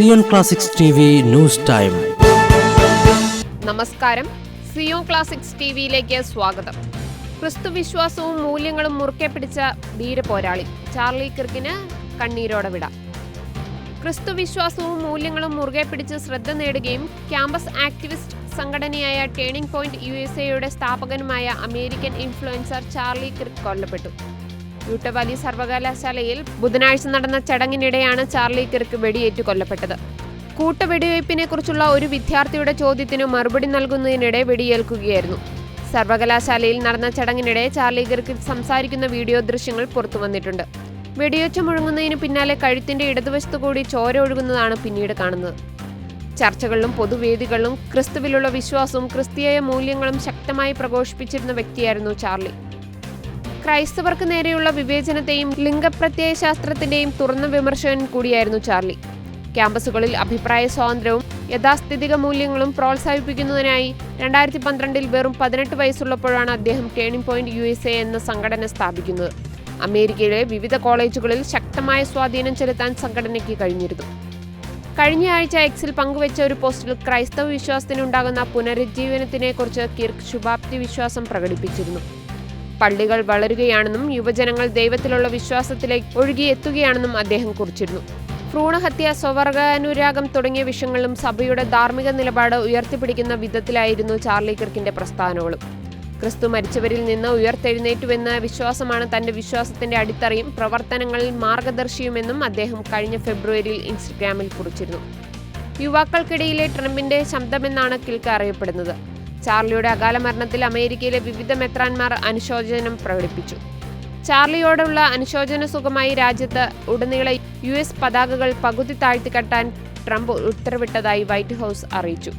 Zion classics news time. നമസ്കാരം. Zion classics T വിയിലേക്ക് സ്വാഗതം. ക്രിസ്തു വിശ്വാസവും മൂല്യങ്ങളും മുറുക്കെ പിടിച്ച ധീരപോരാളി ചാർലി കിർക്കിന് കണ്ണീരോടെ വിട. ക്രിസ്തു വിശ്വാസവും മൂല്യങ്ങളും മുറുകെ പിടിച്ച് ശ്രദ്ധ നേടുകയും ക്യാമ്പസ് ആക്ടിവിസ്റ്റ് സംഘടനയായ ടേണിംഗ് പോയിന്റ് യു എസ് എയുടെ സ്ഥാപകനുമായ അമേരിക്കൻ ഇൻഫ്ലുവൻസർ ചാർലി കിർക്ക് കൊല്ലപ്പെട്ടു. യൂട്ടവാലി സർവകലാശാലയിൽ ബുധനാഴ്ച നടന്ന ചടങ്ങിനിടെയാണ് ചാർലി കിർക്ക് വെടിയേറ്റ് കൊല്ലപ്പെട്ടത്. കൂട്ടവെടിവയ്പ്പിനെ കുറിച്ചുള്ള ഒരു വിദ്യാർത്ഥിയുടെ ചോദ്യത്തിന് മറുപടി നൽകുന്നതിനിടെ വെടിയേൽക്കുകയായിരുന്നു. സർവകലാശാലയിൽ നടന്ന ചടങ്ങിനിടെ ചാർലി കിർക്ക് സംസാരിക്കുന്ന വീഡിയോ ദൃശ്യങ്ങൾ പുറത്തു വന്നിട്ടുണ്ട്. വെടിയൊച്ച മുഴങ്ങുന്നതിന് പിന്നാലെ കഴുത്തിന്റെ ഇടതുവശത്തു കൂടി ചോര ഒഴുകുന്നതാണ് പിന്നീട് കാണുന്നത്. ചർച്ചകളിലും പൊതുവേദികളിലും ക്രിസ്തുവിലുള്ള വിശ്വാസവും ക്രിസ്തീയ മൂല്യങ്ങളും ശക്തമായി പ്രഘോഷിപ്പിച്ചിരുന്ന വ്യക്തിയായിരുന്നു ചാർലി. ക്രൈസ്തവർക്ക് നേരെയുള്ള വിവേചനത്തെയും ലിംഗപ്രത്യയശാസ്ത്രത്തിന്റെയും തുറന്ന വിമർശകൻ കൂടിയായിരുന്നു ചാർലി. ക്യാമ്പസുകളിൽ അഭിപ്രായ സ്വാതന്ത്ര്യവും യഥാസ്ഥിതിക മൂല്യങ്ങളും പ്രോത്സാഹിപ്പിക്കുന്നതിനായി രണ്ടായിരത്തി പന്ത്രണ്ടിൽ വെറും പതിനെട്ട് വയസ്സുള്ളപ്പോഴാണ് അദ്ദേഹം turning point U S A എന്ന സംഘടന സ്ഥാപിക്കുന്നത്. അമേരിക്കയിലെ വിവിധ കോളേജുകളിൽ ശക്തമായ സ്വാധീനം ചെലുത്താൻ സംഘടനയ്ക്ക് കഴിഞ്ഞിരുന്നു. കഴിഞ്ഞ ആഴ്ച എക്സിൽ പങ്കുവച്ച ഒരു പോസ്റ്റിൽ ക്രൈസ്തവ വിശ്വാസത്തിനുണ്ടാകുന്ന പുനരുജ്ജീവനത്തിനെക്കുറിച്ച് കിർക്ക് ശുഭാപ്തി വിശ്വാസം പ്രകടിപ്പിച്ചിരുന്നു. പള്ളികൾ വളരുകയാണെന്നും യുവജനങ്ങൾ ദൈവത്തിലുള്ള വിശ്വാസത്തിലേക്ക് ഒഴുകിയെത്തുകയാണെന്നും അദ്ദേഹം കുറിച്ചിരുന്നു. ഭ്രൂണഹത്യ സ്വവർഗാനുരാഗം തുടങ്ങിയ വിഷയങ്ങളിലും സഭയുടെ ധാർമ്മിക നിലപാട് ഉയർത്തിപ്പിടിക്കുന്ന വിധത്തിലായിരുന്നു ചാർലി കിർക്കിന്റെ പ്രസ്ഥാനങ്ങളും. ക്രിസ്തു മരിച്ചവരിൽ നിന്ന് ഉയർത്തെഴുന്നേറ്റുവെന്ന വിശ്വാസമാണ് തന്റെ വിശ്വാസത്തിന്റെ അടിത്തറയും പ്രവർത്തനങ്ങളിൽ മാർഗദർശിയുമെന്നും അദ്ദേഹം കഴിഞ്ഞ ഫെബ്രുവരിയിൽ ഇൻസ്റ്റഗ്രാമിൽ കുറിച്ചിരുന്നു. യുവാക്കൾക്കിടയിലെ ട്രംപിന്റെ ശബ്ദമെന്നാണ് കിൽക്ക് അറിയപ്പെടുന്നത്. ചാർലിയുടെ അകാല മരണത്തിൽ അമേരിക്കയിലെ വിവിധ മെത്രാന്മാർ അനുശോചനം പ്രകടിപ്പിച്ചു. ചാർലിയോടുള്ള അനുശോചന സുഖമായി രാജ്യത്ത് ഉടനീള യു എസ് പതാകകൾ പകുതി താഴ്ത്തിക്കെട്ടാൻ ട്രംപ് ഉത്തരവിട്ടതായി വൈറ്റ് ഹൗസ് അറിയിച്ചു.